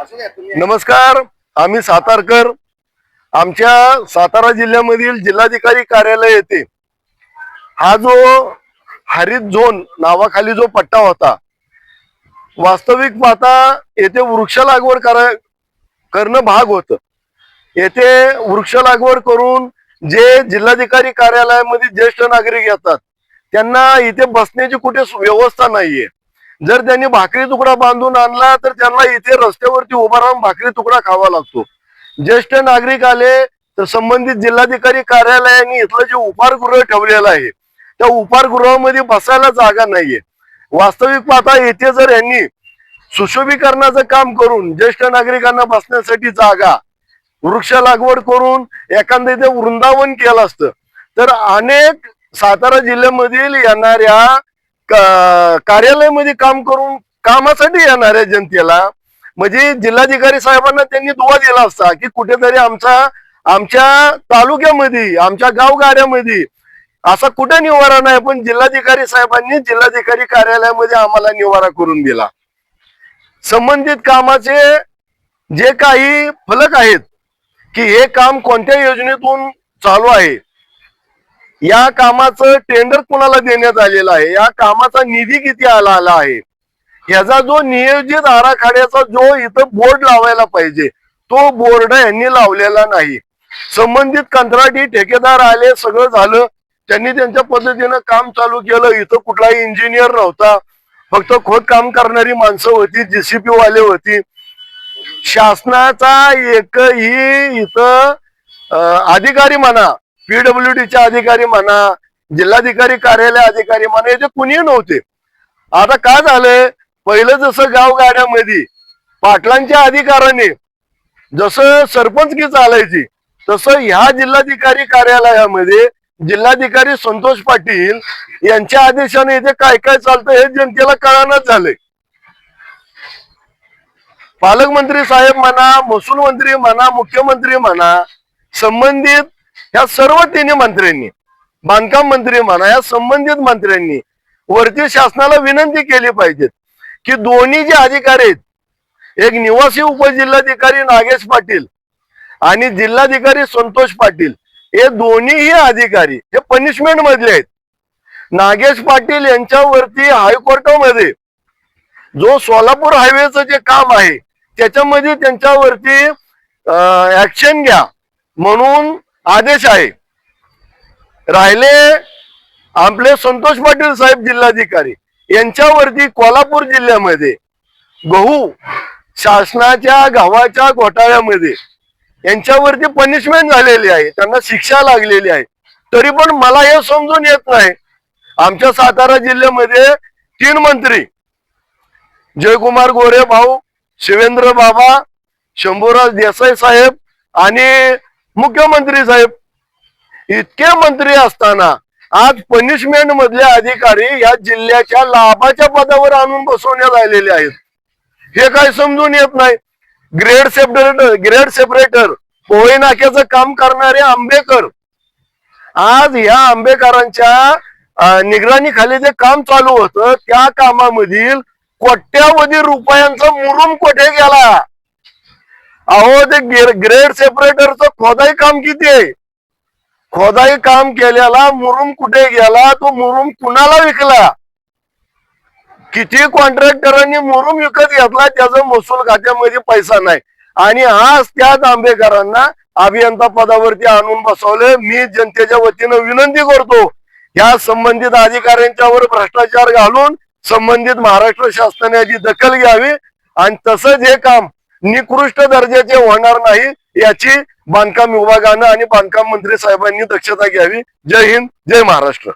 नमस्कार आम्ही सातारकर. आमच्या सातारा जिल्ह्यामधील जिल्हाधिकारी कार्यालय येथे हा जो हरित झोन नावाखाली जो पट्टा होता वास्तविक पाहता येथे वृक्ष लागवड करा करणं भाग होत. येथे वृक्ष लागवड करून जे जिल्हाधिकारी कार्यालयामध्ये ज्येष्ठ नागरिक येतात त्यांना इथे बसण्याची कुठे व्यवस्था नाहीये. जर त्यांनी भाकरी तुकडा बांधून आणला तर त्यांना इथे रस्त्यावरती उभा राहून भाकरी तुकडा खावा लागतो. ज्येष्ठ नागरिक आले तर संबंधित जिल्हाधिकारी कार्यालयाने इथलं जे उपारगृह ठेवलेलं आहे त्या उपारगृहामध्ये बसायला जागा नाहीये. वास्तविक पाहता येथे जर यांनी सुशोभीकरणाचं काम करून ज्येष्ठ नागरिकांना बसण्यासाठी जागा वृक्ष लागवड करून एखादं इथे वृंदावन केलं असतं तर अनेक सातारा जिल्ह्यामधील येणाऱ्या कार्यालयामध्ये काम करून कामासाठी येणाऱ्या जनतेला म्हणजे जिल्हाधिकारी साहेबांना त्यांनी दुवा दिला असता की कुठेतरी आमचा आमच्या तालुक्यामध्ये आमच्या गावगाड्यामध्ये असा कुठे निवारा नाही पण जिल्हाधिकारी साहेबांनी जिल्हाधिकारी कार्यालयामध्ये आम्हाला निवारा करून दिला. संबंधित कामाचे जे काही फलक आहेत की हे काम कोणत्या योजनेतून चालू आहे या कामाचं टेंडर कुणाला देण्यात आलेलं आहे? या कामाचा निधी किती आला आला आहे? याचा जो नियोजित आराखड्याचा जो इथं बोर्ड लावायला पाहिजे तो बोर्ड यांनी लावलेला नाही. संबंधित कंत्राटी ठेकेदार आले सगळं झालं. त्यांनी त्यांच्या पद्धतीनं काम चालू केलं. इथं कुठलाही इंजिनियर नव्हता. फक्त खोदकाम करणारी माणसं होती जीसीपी वाले होती. शासनाचा एकही इथं अधिकारी म्हणा पीडब्ल्यू चे अधिकारी म्हणा जिल्हाधिकारी कार्यालय अधिकारी म्हणा याचे कुणी नव्हते. आता काय झालंय? पहिलं जसं गावगाड्यामध्ये पाटलांच्या अधिकाराने जसं सरपंचकी चालायची तसं ह्या जिल्हाधिकारी कार्यालयामध्ये जिल्हाधिकारी संतोष पाटील यांच्या आदेशाने इथे काय काय चालतं हे जनतेला कळानच झालंय. पालकमंत्री साहेब म्हणा महसूल मंत्री म्हणा मुख्यमंत्री म्हणा संबंधित ह्या सर्व तिन्ही मंत्र्यांनी बांधकाम मंत्री म्हणा या संबंधित मंत्र्यांनी वरती शासनाला विनंती केली पाहिजेत की दोन्ही जे अधिकारी आहेत एक निवासी उपजिल्हाधिकारी नागेश पाटील आणि जिल्हाधिकारी संतोष पाटील हे दोन्हीही अधिकारी हे पनिशमेंट मधले आहेत. नागेश पाटील यांच्यावरती हायकोर्टामध्ये जो सोलापूर हायवेचं जे काम आहे त्याच्यामध्ये त्यांच्यावरती ऍक्शन घ्या. म्हणून आदेश आहे. राहिले आपले संतोष पाटील साहेब जिल्हाधिकारी. यांच्यावरती कोल्हापूर जिल्ह्यामध्ये गहू शासनाच्या गव्हाच्या घोटाळ्यामध्ये यांच्यावरती पनिशमेंट झालेली आहे. त्यांना शिक्षा लागलेली आहे. तरी पण मला हे समजून येत नाही. आमच्या सातारा जिल्ह्यामध्ये तीन मंत्री. जयकुमार गोरे भाऊ शिवेंद्र बाबा शंभूराज देसाई साहेब आणि मुख्यमंत्री साहेब इतके मंत्री असताना आज पनिशमेंट मधले अधिकारी या जिल्ह्याच्या लाभाच्या पदावर आणून बसवण्यात आलेले आहेत. हे काय समजून येत नाही? ग्रेड सेपरेटर ग्रेड सेपरेटर पोहे नाक्याचं काम करणारे आंबेकर. आज या आंबेकरांच्या निगराणीखाली जे काम चालू होतं त्या कामामधील कोट्यावधी रुपयांचा मुरुम कोठे गेला? अहो ते ग्रेड सेपरेटरचं खोदाई काम किती आहे? खोदाई काम केल्याला मुरुम कुठे गेला? तो मुरुम कुणाला विकला? किती कॉन्ट्रॅक्टरांनी मुरुम विकत घेतला? त्याचा महसूल खात्यामध्ये पैसा नाही. आणि आज त्याच आंबेकरांना अभियंता पदावरती आणून बसवले. मी जनतेच्या वतीनं विनंती करतो या संबंधित अधिकाऱ्यांच्यावर भ्रष्टाचार घालून संबंधित महाराष्ट्र शासनाने याची दखल घ्यावी. आणि तसंच हे काम निकृष्ट दर्जाचे होणार नाही याची बांधकाम विभागानं आणि बांधकाम मंत्री साहेबांनी दक्षता घ्यावी. जय हिंद जय महाराष्ट्र.